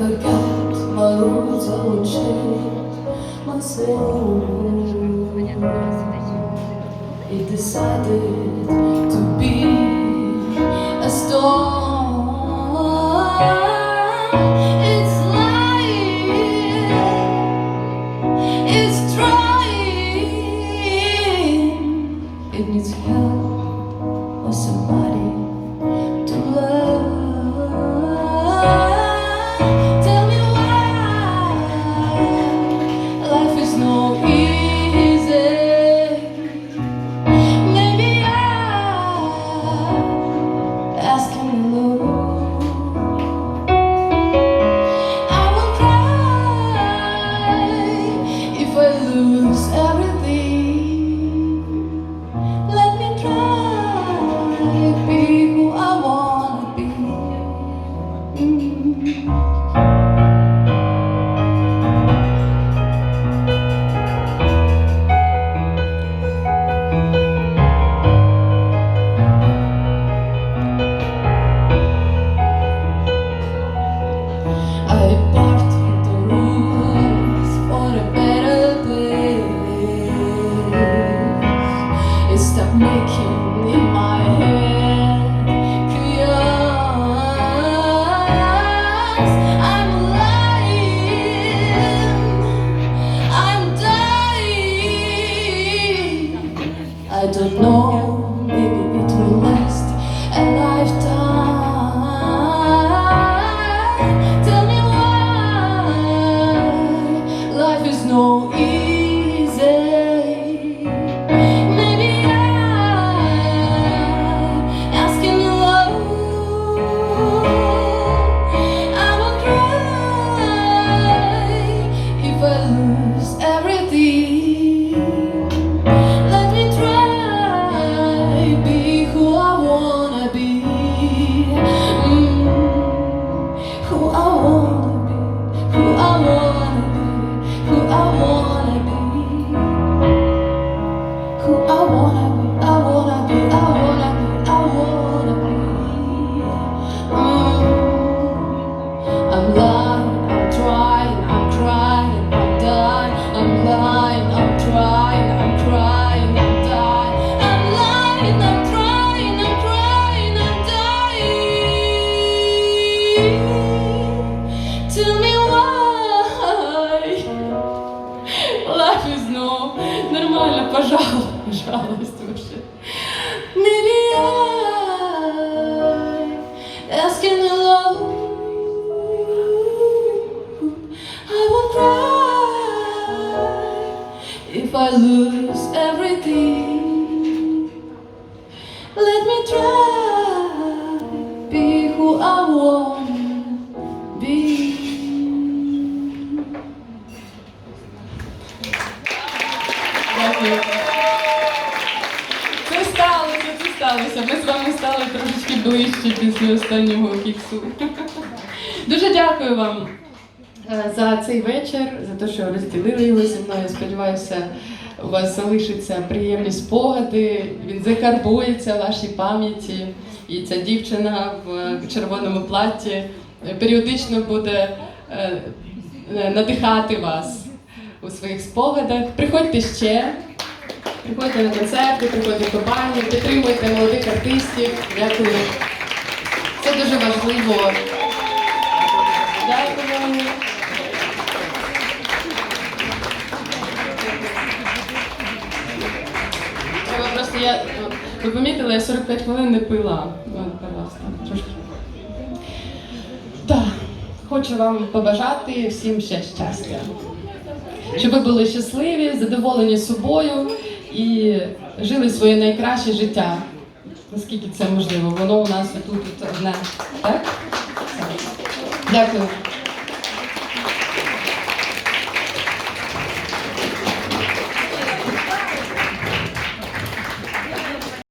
I forgot my rules, I would change my soul. It decided to be a storm. It needs help or somebody. Hallelujah. пожалуй, пожалуйста, вообще. Maybe I asking you love. I will cry if I lose everything. Let me try Дякую. Це сталося, це сталося. Ми з вами стали трошечки ближче після останнього кіксу. Дуже дякую вам е, за цей вечір, за те, що розділили його зі мною. Сподіваюся, у вас залишаться приємні спогади, він закарбується в вашій пам'яті. І ця дівчина в червоному платі е, періодично буде е, е, надихати вас у своїх спогадах. Приходьте ще. Приходьте на концерти, приходьте до бані, підтримуйте молодих артистів. Дякую. Це дуже важливо. Дякую. Треба просто я. Ви помітили, я 45 хвилин не пила. Ну, трошки. Хочу вам побажати всім ще щастя щоб ви були щасливі, задоволені собою і жили своє найкраще життя. Наскільки це можливо? Воно у нас тут одне. Так? Дякую.